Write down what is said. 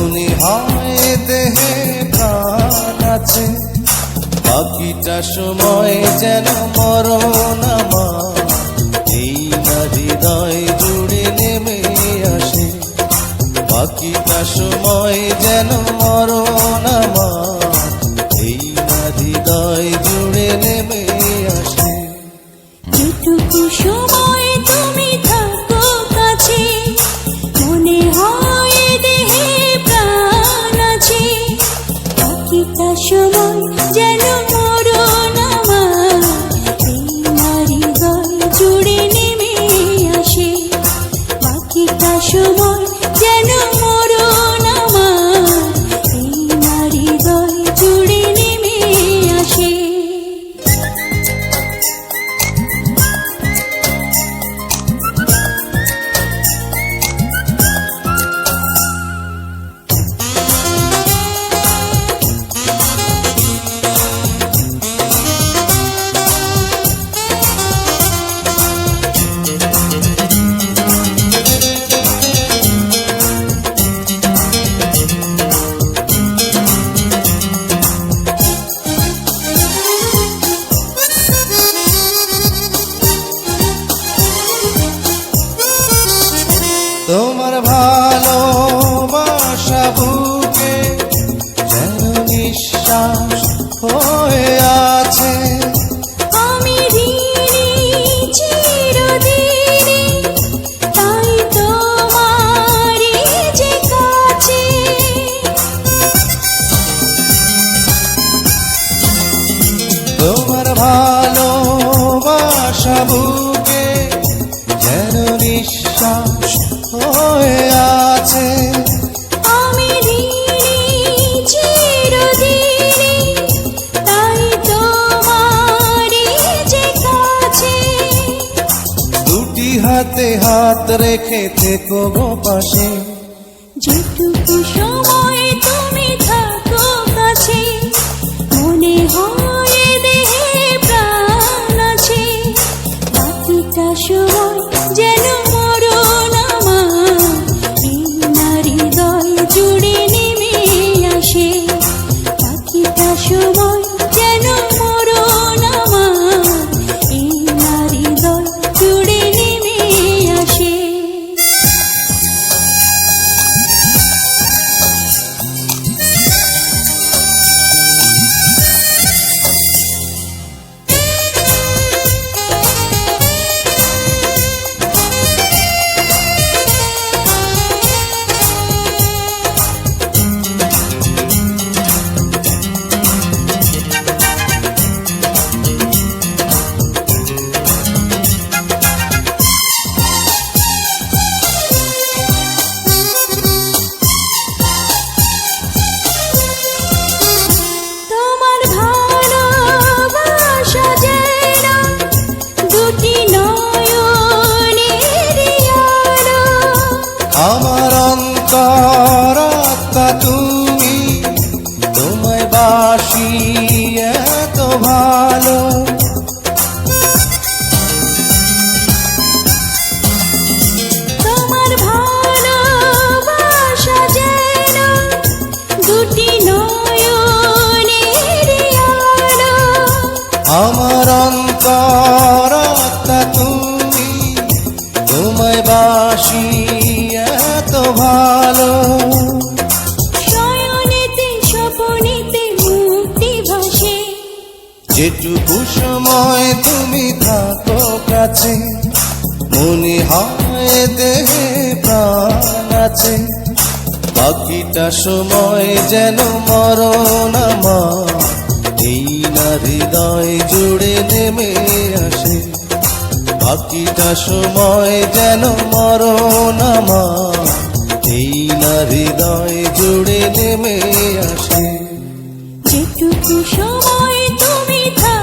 মনে হয় দেহে প্রাণ আছে। বাকিটা সময় যেন মরণ এই হৃদয় জুড়ে নেমে আসে। বাকিটা সময় যেন মরণ আমার। এই না হৃদয় জুড়ে নেমে আসে। এটুকু সময় সময় যেন তোমার ভালোবাসা বুকে যেন নিঃশ্বাস হয়ে আছে। হাতে হাত রেখে থেকো গো পাশে। যেটুকু সময় তুমি থাকো কাছে মনে হয় বাকিটা সময় আমার অন্তর তুমি তোমায় বাসি এত ভালো। যেটুকু সময় তুমি থাকো কাছে মনে হয় দেহে প্রাণ আছে। বাকিটা সময় যেন মরণ আমার এই না হৃদয় জুড়ে নেমে আসে। বাকিটা সময় যেন মরণ আমার। এই না হৃদয় জুড়ে নেমে আসে। যেটুকু সময় তুমি থাকো